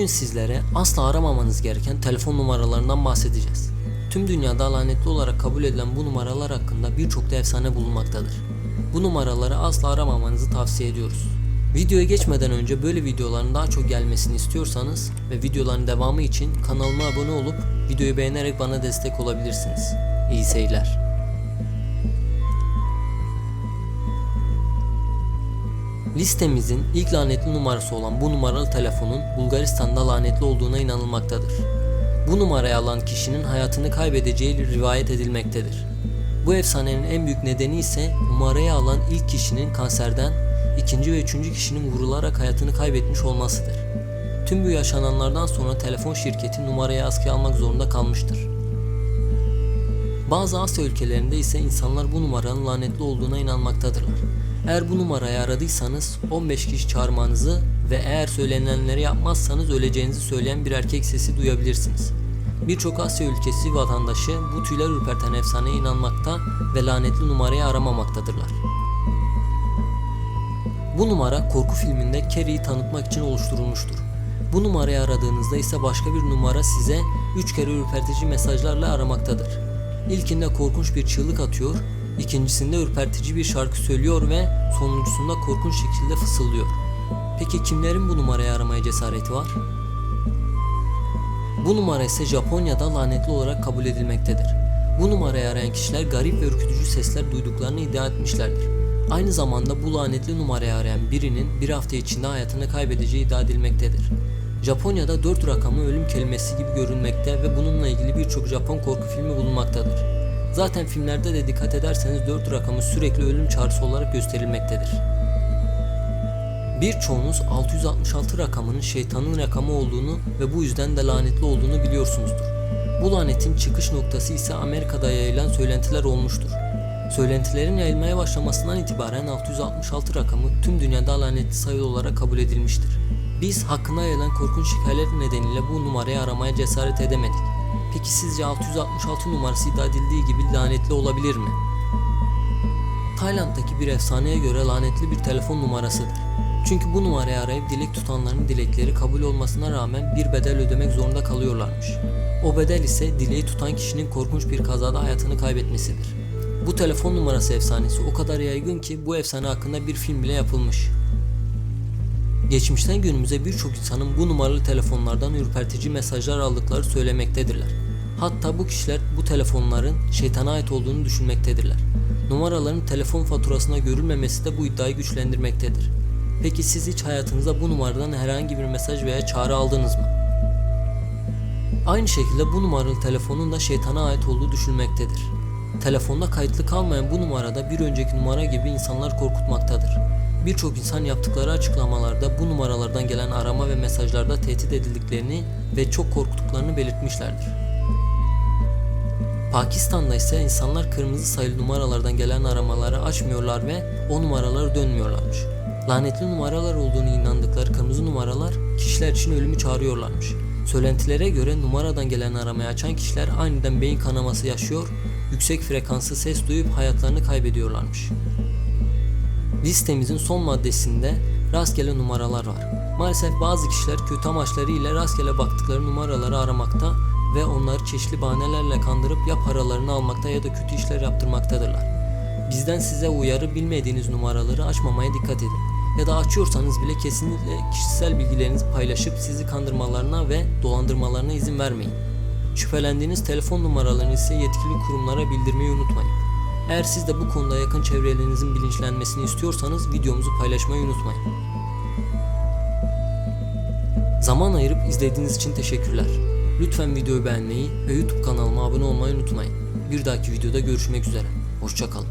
Bugün sizlere asla aramamanız gereken telefon numaralarından bahsedeceğiz. Tüm dünyada lanetli olarak kabul edilen bu numaralar hakkında birçok da efsane bulunmaktadır. Bu numaraları asla aramamanızı tavsiye ediyoruz. Videoya geçmeden önce böyle videoların daha çok gelmesini istiyorsanız ve videoların devamı için kanalıma abone olup videoyu beğenerek bana destek olabilirsiniz. İyi seyirler. Listemizin ilk lanetli numarası olan bu numaralı telefonun Bulgaristan'da lanetli olduğuna inanılmaktadır. Bu numarayı alan kişinin hayatını kaybedeceği rivayet edilmektedir. Bu efsanenin en büyük nedeni ise numarayı alan ilk kişinin kanserden, ikinci ve üçüncü kişinin vurularak hayatını kaybetmiş olmasıdır. Tüm bu yaşananlardan sonra telefon şirketi numarayı askıya almak zorunda kalmıştır. Bazı Asya ülkelerinde ise insanlar bu numaranın lanetli olduğuna inanmaktadırlar. Eğer bu numarayı aradıysanız 15 kişi çağırmanızı ve eğer söylenenleri yapmazsanız öleceğinizi söyleyen bir erkek sesi duyabilirsiniz. Birçok Asya ülkesi vatandaşı bu tüyler ürperten efsaneye inanmakta ve lanetli numarayı aramamaktadırlar. Bu numara korku filminde Carrie'yi tanıtmak için oluşturulmuştur. Bu numarayı aradığınızda ise başka bir numara size 3 kere ürpertici mesajlarla aramaktadır. İlkinde korkunç bir çığlık atıyor, ikincisinde ürpertici bir şarkı söylüyor ve sonuncusunda korkunç şekilde fısıldıyor. Peki kimlerin bu numarayı aramaya cesareti var? Bu numara ise Japonya'da lanetli olarak kabul edilmektedir. Bu numarayı arayan kişiler garip ve ürkütücü sesler duyduklarını iddia etmişlerdir. Aynı zamanda bu lanetli numarayı arayan birinin bir hafta içinde hayatını kaybedeceği iddia edilmektedir. Japonya'da 4 rakamı ölüm kelimesi gibi görünmekte ve bununla ilgili birçok Japon korku filmi bulunmaktadır. Zaten filmlerde de dikkat ederseniz 4 rakamı sürekli ölüm çağrısı olarak gösterilmektedir. Birçoğunuz 666 rakamının şeytanın rakamı olduğunu ve bu yüzden de lanetli olduğunu biliyorsunuzdur. Bu lanetin çıkış noktası ise Amerika'da yayılan söylentiler olmuştur. Söylentilerin yayılmaya başlamasından itibaren 666 rakamı tüm dünyada lanetli sayı olarak kabul edilmiştir. Biz hakkında yayılan korkunç hikayeler nedeniyle bu numarayı aramaya cesaret edemedik. Peki sizce 666 numarası iddia edildiği gibi lanetli olabilir mi? Tayland'daki bir efsaneye göre lanetli bir telefon numarasıdır. Çünkü bu numarayı arayıp dilek tutanların dilekleri kabul olmasına rağmen bir bedel ödemek zorunda kalıyorlarmış. O bedel ise dileği tutan kişinin korkunç bir kazada hayatını kaybetmesidir. Bu telefon numarası efsanesi o kadar yaygın ki bu efsane hakkında bir film bile yapılmış. Geçmişten günümüze birçok insanın bu numaralı telefonlardan ürpertici mesajlar aldıkları söylemektedirler. Hatta bu kişiler bu telefonların şeytana ait olduğunu düşünmektedirler. Numaraların telefon faturasına görülmemesi de bu iddiayı güçlendirmektedir. Peki siz hiç hayatınızda bu numaradan herhangi bir mesaj veya çağrı aldınız mı? Aynı şekilde bu numaralı telefonun da şeytana ait olduğu düşünülmektedir. Telefonda kayıtlı kalmayan bu numarada bir önceki numara gibi insanlar korkutmaktadır. Birçok insan yaptıkları açıklamalarda bu numaralardan gelen arama ve mesajlarda tehdit edildiklerini ve çok korktuklarını belirtmişlerdir. Pakistan'da ise insanlar kırmızı sayılı numaralardan gelen aramaları açmıyorlar ve o numaraları dönmüyorlarmış. Lanetli numaralar olduğunu inandıkları kırmızı numaralar kişiler için ölümü çağırıyorlarmış. Söylentilere göre numaradan gelen aramayı açan kişiler aniden beyin kanaması yaşıyor, yüksek frekanslı ses duyup hayatlarını kaybediyorlarmış. Listemizin son maddesinde rastgele numaralar var. Maalesef bazı kişiler kötü amaçları ile rastgele baktıkları numaraları aramakta ve onları çeşitli bahanelerle kandırıp ya paralarını almakta ya da kötü işler yaptırmaktadırlar. Bizden size uyarı bilmediğiniz numaraları açmamaya dikkat edin. Ya da açıyorsanız bile kesinlikle kişisel bilgilerinizi paylaşıp sizi kandırmalarına ve dolandırmalarına izin vermeyin. Şüphelendiğiniz telefon numaralarını ise yetkili kurumlara bildirmeyi unutmayın. Eğer siz de bu konuda yakın çevrelerinizin bilinçlenmesini istiyorsanız videomuzu paylaşmayı unutmayın. Zaman ayırıp izlediğiniz için teşekkürler. Lütfen videoyu beğenmeyi ve YouTube kanalıma abone olmayı unutmayın. Bir dahaki videoda görüşmek üzere. Hoşçakalın.